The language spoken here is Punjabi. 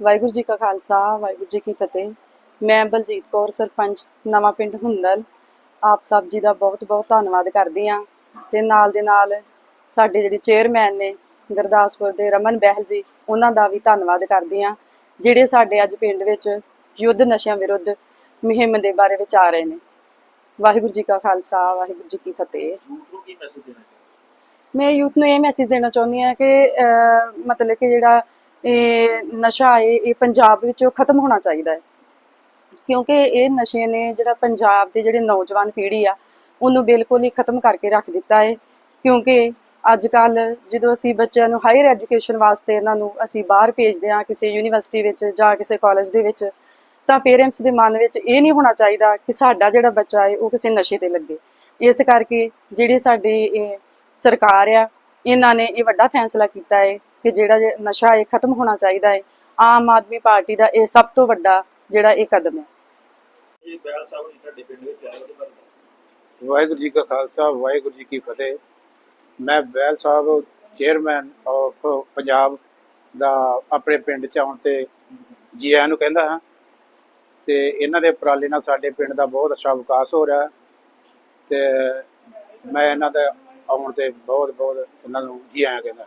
ਵਾਹਿਗੁਰੂ ਜੀ ਕਾ ਖਾਲਸਾ ਵਾਹਿਗੁਰੂ ਜੀ ਕੀ ਫਤਿਹ। ਮੈਂ ਬਲਜੀਤ ਕੌਰ ਸਰਪੰਚ ਨਵਾਂ ਪਿੰਡ ਹੁੰਦਲ। ਆਪ ਸਭ ਜੀ ਦਾ ਬਹੁਤ ਬਹੁਤ ਧੰਨਵਾਦ ਕਰਦੀ ਹਾਂ। ਤੇ ਨਾਲ ਦੇ ਨਾਲ ਸਾਡੇ ਜਿਹੜੇ ਚੇਅਰਮੈਨ ਨੇ ਗੁਰਦਾਸਪੁਰ ਦੇ ਰਮਨ ਬਹਿਲ ਜੀ ਉਹਨਾਂ ਦਾ ਵੀ ਧੰਨਵਾਦ ਕਰਦੀ ਹਾਂ ਜਿਹੜੇ ਸਾਡੇ ਅੱਜ ਪਿੰਡ ਵਿੱਚ ਯੁੱਧ ਨਸ਼ਿਆਂ ਵਿਰੁੱਧ ਮੁਹਿੰਮ ਦੇ ਬਾਰੇ ਵਿੱਚ ਆ ਰਹੇ ਨੇ। ਵਾਹਿਗੁਰੂ ਜੀ ਕਾ ਖਾਲਸਾ ਵਾਹਿਗੁਰੂ ਜੀ ਕੀ ਫਤਿਹ। ਮੈਂ ਯੂਥ ਨੂੰ ਇਹ ਮੈਸੇਜ ਦੇਣਾ ਚਾਹੁੰਦੀ ਹਾਂ ਕਿ ਮਤਲਬ ਕਿ ਜਿਹੜਾ ਇਹ ਨਸ਼ਾ ਹੈ ਇਹ ਪੰਜਾਬ ਵਿੱਚੋਂ ਖਤਮ ਹੋਣਾ ਚਾਹੀਦਾ ਹੈ। ਕਿਉਂਕਿ ਇਹ ਨਸ਼ੇ ਨੇ ਜਿਹੜਾ ਪੰਜਾਬ ਦੇ ਜਿਹੜੇ ਨੌਜਵਾਨ ਪੀੜ੍ਹੀ ਆ, ਉਹਨੂੰ ਬਿਲਕੁਲ ਹੀ ਖਤਮ ਕਰਕੇ ਰੱਖ ਦਿੱਤਾ ਹੈ। ਕਿਉਂਕਿ ਅੱਜ ਕੱਲ ਜਦੋਂ ਅਸੀਂ ਬੱਚਿਆਂ ਨੂੰ ਹਾਇਰ ਐਜੂਕੇਸ਼ਨ ਵਾਸਤੇ ਇਹਨਾਂ ਨੂੰ ਅਸੀਂ ਬਾਹਰ ਭੇਜਦੇ ਹਾਂ, ਕਿਸੇ ਯੂਨੀਵਰਸਿਟੀ ਵਿੱਚ ਜਾਂ ਕਿਸੇ ਕਾਲਜ ਦੇ ਵਿੱਚ, ਤਾਂ ਪੇਰੈਂਟਸ ਦੇ ਮਨ ਵਿੱਚ ਇਹ ਨਹੀਂ ਹੋਣਾ ਚਾਹੀਦਾ ਕਿ ਸਾਡਾ ਜਿਹੜਾ ਬੱਚਾ ਹੈ, ਉਹ ਕਿਸੇ ਨਸ਼ੇ ਤੇ ਲੱਗੇ। ਇਸ ਕਰਕੇ ਜਿਹੜੀ ਸਾਡੀ ਇਹ ਸਰਕਾਰ ਆ, ਇਹਨਾਂ ਨੇ ਇਹ ਵੱਡਾ ਫੈਸਲਾ ਕੀਤਾ ਹੈ ਕਿ ਜਿਹੜਾ ਇਹ ਨਸ਼ਾ ਹੈ ਖਤਮ ਹੋਣਾ ਚਾਹੀਦਾ ਹੈ ਆਮ ਆਦਮੀ ਪਾਰਟੀ ਦਾ ਇਹ ਸਭ ਤੋਂ ਵੱਡਾ ਜਿਹੜਾ ਇਹ ਕਦਮ ਹੈ। ਇਹ ਬੈਲ ਸਾਹਿਬ ਜੀ ਤੁਹਾਡੇ ਪਿੰਡ ਵਿੱਚ ਆਏ ਉਹਦੇ ਬਾਰੇ ਦੱਸੋ। ਵਾਹਿਗੁਰੂ ਜੀ ਕਾ ਖਾਲਸਾ ਵਾਹਿਗੁਰੂ ਜੀ ਕੀ ਫਤਿਹ। ਮੈਂ ਬੈਲ ਸਾਹਿਬ ਚੇਅਰਮੈਨ ਆਫ ਪੰਜਾਬ ਦਾ ਆਪਣੇ ਪਿੰਡ ਚ ਆਉਣ ਤੇ ਜੀ ਆਇਆਂ ਨੂੰ ਕਹਿੰਦਾ ਹਾਂ। ਤੇ ਇਹਨਾਂ ਦੇ ਉਪਰਾਲੇ ਨਾਲ ਸਾਡੇ ਪਿੰਡ ਦਾ ਬਹੁਤ ਅੱਛਾ ਵਿਕਾਸ ਹੋ ਰਿਹਾ ਹੈ। ਤੇ ਮੈਂ ਇਹਨਾਂ ਦਾ ਆਉਣ ਤੇ ਬਹੁਤ ਬਹੁਤ ਇਹਨਾਂ ਨੂੰ ਜੀ ਆਇਆਂ ਕਹਿੰਦਾ